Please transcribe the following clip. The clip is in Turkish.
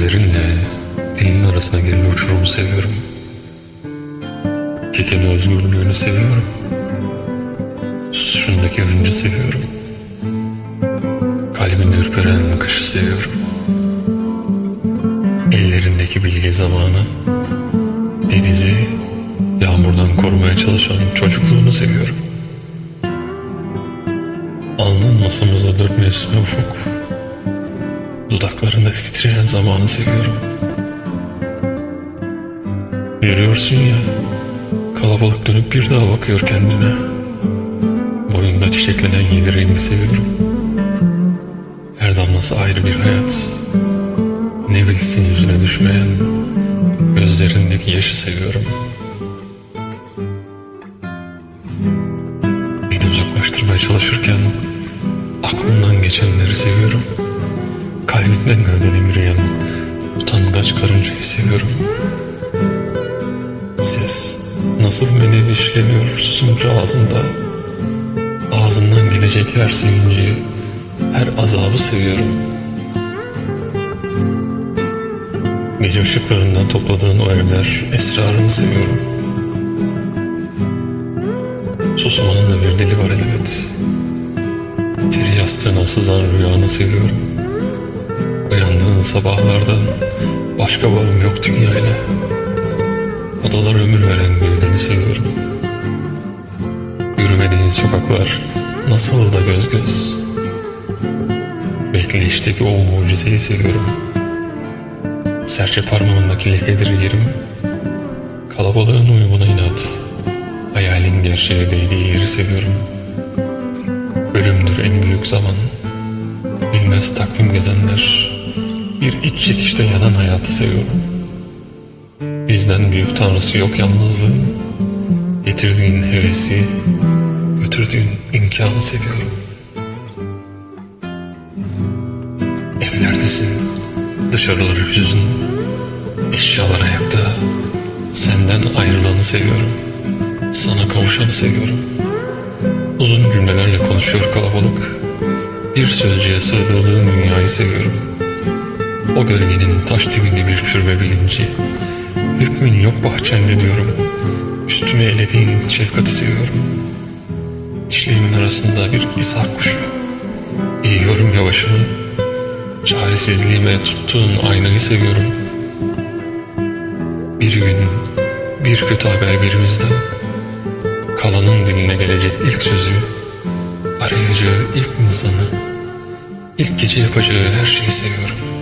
Gözlerinle dilin arasına giren uçurumu seviyorum. Kekenin özgürlüğünü seviyorum. Susuşundaki hıncı seviyorum. Kalbinde ürperen kışı seviyorum. Ellerindeki bilgi zamanı, denizi yağmurdan korumaya çalışan çocukluğunu seviyorum. Alnın masamızda dört mevsim ufuk. Dudaklarında titreyen zamanı seviyorum. Yürüyorsun ya, kalabalık dönüp bir daha bakıyor kendine. Boyunda çiçeklenen yedi rengi seviyorum. Her damlası ayrı bir hayat. Ne bilsin yüzüne düşmeyen gözlerindeki yaşı seviyorum. Beni uzaklaştırmaya çalışırken aklından geçenleri seviyorum. Kalbinden gövdene yürüyen utangaç karıncayı seviyorum. Ses nasıl beni işlemiyor susunca ağzında. Ağzından gelecek her sevinci, her azabı seviyorum. Gece ışıklarından topladığın o evler esrarını seviyorum. Susmanın da bir dili var elbet. Teri yastığına sızan rüyanı seviyorum. Uyandığın sabahlardan başka bağım yok dünyayla. Odalar ömür veren gövdeni seviyorum. Yürümediğin sokaklar nasıl da göz göz. Bekleyişteki o mucizeyi seviyorum. Serçe parmağındaki lekedir yerim. Kalabalığın uyumuna inat. Hayalin gerçeğe değdiği yeri seviyorum. Ölümdür en büyük zaman. Bilmez takvim gezenler. Bir iç çekişte yanan hayatı seviyorum. Bizden büyük tanrısı yok yalnızlığın. Getirdiğin hevesi, götürdüğün imkanı seviyorum. Evlerdesin, dışarıları hüzün, eşyalar ayakta. Senden ayrılanı seviyorum, sana kavuşanı seviyorum. Uzun cümlelerle konuşuyor kalabalık. Bir sözcüğe sığdırdığın dünyayı seviyorum. O gölgenin taş dibinde bir çürbe bilinci. Hükmün yok bahçende diyorum. Üstüme elediğin şefkati seviyorum. Dişlerimin arasında bir ishak kuşu. Eğiyorum yavaşını. Çaresizliğime tuttuğun aynayı seviyorum. Bir gün bir kötü haber birimizden. Kalanın diline gelecek ilk sözü. Arayacağı ilk insanı. ilk gece yapacağı her şeyi seviyorum.